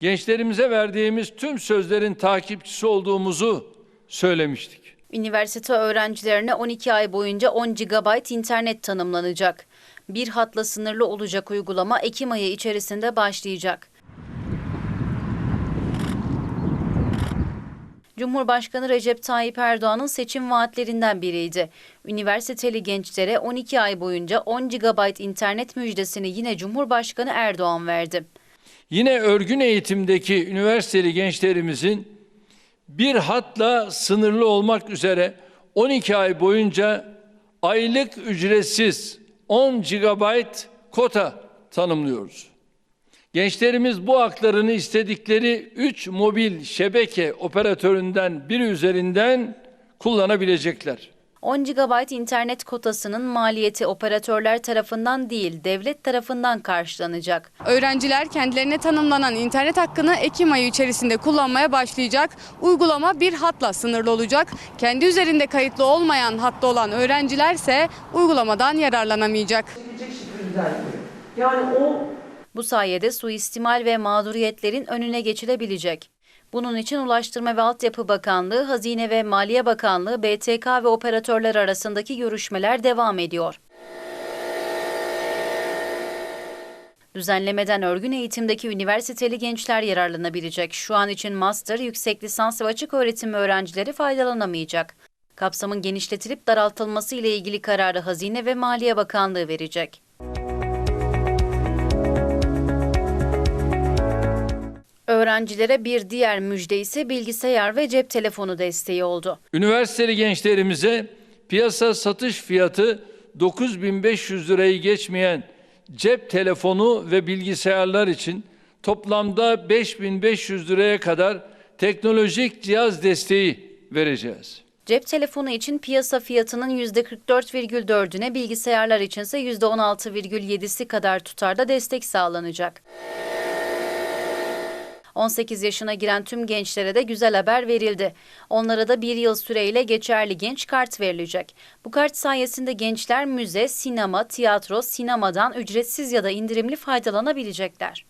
Gençlerimize verdiğimiz tüm sözlerin takipçisi olduğumuzu söylemiştik. Üniversite öğrencilerine 12 ay boyunca 10 GB internet tanımlanacak. Bir hatla sınırlı olacak uygulama Ekim ayı içerisinde başlayacak. Cumhurbaşkanı Recep Tayyip Erdoğan'ın seçim vaatlerinden biriydi. Üniversiteli gençlere 12 ay boyunca 10 GB internet müjdesini yine Cumhurbaşkanı Erdoğan verdi. Yine örgün eğitimdeki üniversiteli gençlerimizin bir hatla sınırlı olmak üzere 12 ay boyunca aylık ücretsiz 10 GB kota tanımlıyoruz. Gençlerimiz bu haklarını istedikleri 3 mobil şebeke operatöründen biri üzerinden kullanabilecekler. 10 GB internet kotasının maliyeti operatörler tarafından değil, devlet tarafından karşılanacak. Öğrenciler kendilerine tanımlanan internet hakkını Ekim ayı içerisinde kullanmaya başlayacak. Uygulama bir hatla sınırlı olacak. Kendi üzerinde kayıtlı olmayan hatta olan öğrenciler ise uygulamadan yararlanamayacak. Yani o Bu sayede suistimal ve mağduriyetlerin önüne geçilebilecek. Bunun için Ulaştırma ve Altyapı Bakanlığı, Hazine ve Maliye Bakanlığı, BTK ve operatörler arasındaki görüşmeler devam ediyor. Düzenlemeden örgün eğitimdeki üniversiteli gençler yararlanabilecek. Şu an için master, yüksek lisans ve açık öğretim öğrencileri faydalanamayacak. Kapsamın genişletilip daraltılması ile ilgili kararı Hazine ve Maliye Bakanlığı verecek. Öğrencilere bir diğer müjde ise bilgisayar ve cep telefonu desteği oldu. Üniversiteli gençlerimize piyasa satış fiyatı 9500 lirayı geçmeyen cep telefonu ve bilgisayarlar için toplamda 5500 liraya kadar teknolojik cihaz desteği vereceğiz. Cep telefonu için piyasa fiyatının %44,4'üne, bilgisayarlar içinse %16,7'si kadar tutarda destek sağlanacak. 18 yaşına giren tüm gençlere de güzel haber verildi. Onlara da bir yıl süreyle geçerli genç kart verilecek. Bu kart sayesinde gençler müze, sinema, tiyatro, sinemadan ücretsiz ya da indirimli faydalanabilecekler.